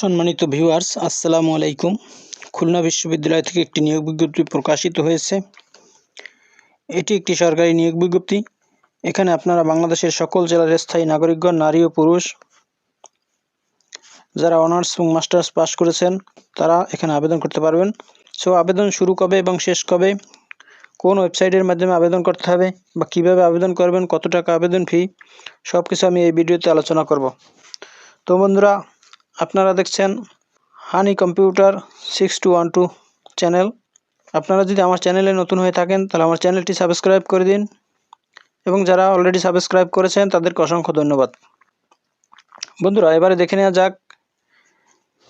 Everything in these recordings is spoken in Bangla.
সম্মানিত ভিউয়ার্স আসসালামু আলাইকুম। খুলনা বিশ্ববিদ্যালয় থেকে একটি নিয়োগ বিজ্ঞপ্তি প্রকাশিত হয়েছে। এটি একটি সরকারি নিয়োগ বিজ্ঞপ্তি। এখানে আপনারা বাংলাদেশের সকল জেলার স্থায়ী নাগরিকগণ, নারী ও পুরুষ, যারা অনার্স এবং মাস্টার্স পাশ করেছেন, তারা এখানে আবেদন করতে পারবেন। সো, আবেদন শুরু কবে এবং শেষ কবে, কোন ওয়েবসাইটের মাধ্যমে আবেদন করতে হবে বা কীভাবে আবেদন করবেন, কত টাকা আবেদন ফি সব কিছু আমি এই ভিডিওতে আলোচনা করব। তো বন্ধুরা আপনারা দেখছেন honey computer six two one two channel. আপনারা যদি আমার চ্যানেলে নতুন হয়ে থাকেন, তাহলে আমার চ্যানেলটি সাবস্ক্রাইব করে দিন এবং যারা অলরেডি সাবস্ক্রাইব করেছেন, তাদেরকে অসংখ্য ধন্যবাদ। বন্ধুরা, এবারে দেখে নেওয়া যাক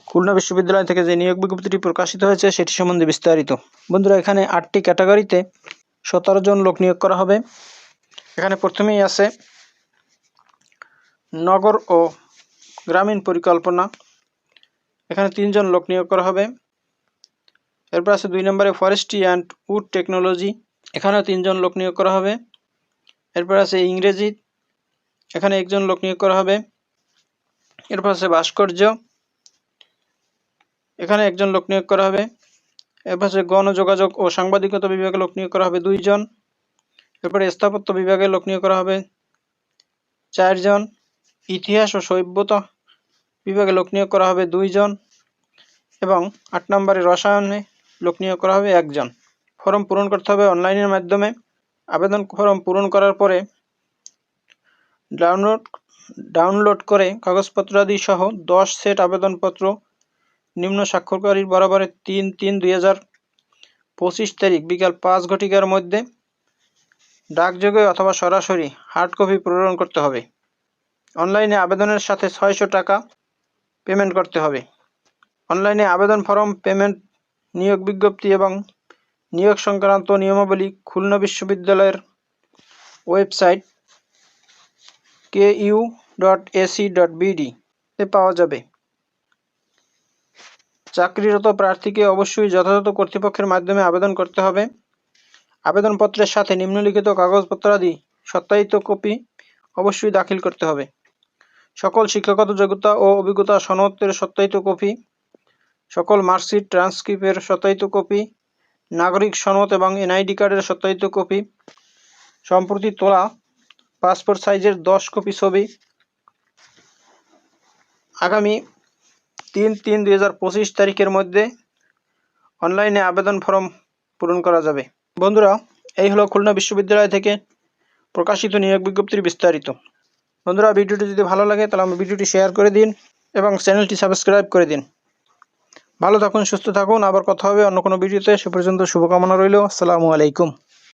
খুলনা বিশ্ববিদ্যালয় থেকে যে নিয়োগ বিজ্ঞপ্তিটি প্রকাশিত হয়েছে, সেটি সম্বন্ধে বিস্তারিত। বন্ধুরা, এখানে আটটি ক্যাটাগরিতে সতেরো জন লোক নিয়োগ করা হবে। এখানে প্রথমেই আছে নগর ও গ্রামীণ পরিকল্পনা এখানে তিনজন লোক নিয়োগ করা হবে। এরপর আছে দুই নম্বরে ফরেস্ট্রি অ্যান্ড উড টেকনোলজি, এখানেও তিনজন লোক নিয়োগ করা হবে। এরপর আছে ইংরেজি, এখানে একজন লোক নিয়োগ করা হবে। এরপর আছে ভাস্কর্য, এখানে একজন লোক নিয়োগ করা হবে। এরপর আছে গণযোগাযোগ ও সাংবাদিকতা বিভাগে লোক নিয়োগ করা হবে দুইজন। এরপরে স্থাপত্য বিভাগে লোক নিয়োগ করা হবে চারজন। ইতিহাস ও সভ্যতা বিভাগে লোক নিয়োগ করা হবে দুইজন। এবং আট নম্বরে রসায়নে লোক নিয়োগ করা হবে একজন। ফর্ম পূরণ করতে হবে অনলাইনের মাধ্যমে। আবেদন ফর্ম পূরণ করার পরে ডাউনলোড ডাউনলোড করে কাগজপত্রাদি সহ দশ সেট আবেদনপত্র নিম্ন স্বাক্ষরকারীর বরাবরে তিন তিন দুই হাজার পঁচিশ তারিখ বিকাল পাঁচ ঘটিকার মধ্যে ডাকযোগে অথবা সরাসরি হার্ড কপি প্রেরণ করতে হবে। অনলাইনে আবেদনের সাথে ছয়শো টাকা পেমেন্ট করতে হবে। অনলাইনে আবেদন ফর্ম, পেমেন্ট, নিয়োগ বিজ্ঞপ্তি এবং নিয়োগ সংক্রান্ত নিয়মাবলী খুলনা বিশ্ববিদ্যালয়ের website K U dot AC dot BD তে পাওয়া যাবে। চাকরিরত প্রার্থীকে অবশ্যই যথাযথ কর্তৃপক্ষের মাধ্যমে আবেদন করতে হবে। আবেদনপত্রের সাথে নিম্নলিখিত কাগজপত্রাদি, সত্যায়িত কপি অবশ্যই দাখিল করতে হবে। সকল শিক্ষাগত যোগ্যতা ও অভিজ্ঞতা সনদের সত্যায়িত কপি সকল মার্কশিট, ট্রান্সক্রিপ্টের সত্যায়িত কপি, নাগরিক সনদ এবং এনআইডি কার্ডের সত্যায়িত কপি, সম্প্রতি তোলা পাসপোর্ট সাইজের দশ কপি ছবি। আগামী তিন তিন দুই হাজার পঁচিশ তারিখের মধ্যে অনলাইনে আবেদন ফর্ম পূরণ করা যাবে। বন্ধুরা, এই হলো খুলনা বিশ্ববিদ্যালয় থেকে প্রকাশিত নিয়োগ বিজ্ঞপ্তির বিস্তারিত। বন্ধুরা, ভিডিওটি যদি ভালো লাগে, তাহলে আমার ভিডিওটি শেয়ার করে দিন এবং চ্যানেলটি সাবস্ক্রাইব করে দিন। ভালো থাকুন, সুস্থ থাকুন, আবার কথা হবে অন্য কোনো ভিডিওতে। সে পর্যন্ত শুভকামনা রইল। আসসালামু আলাইকুম।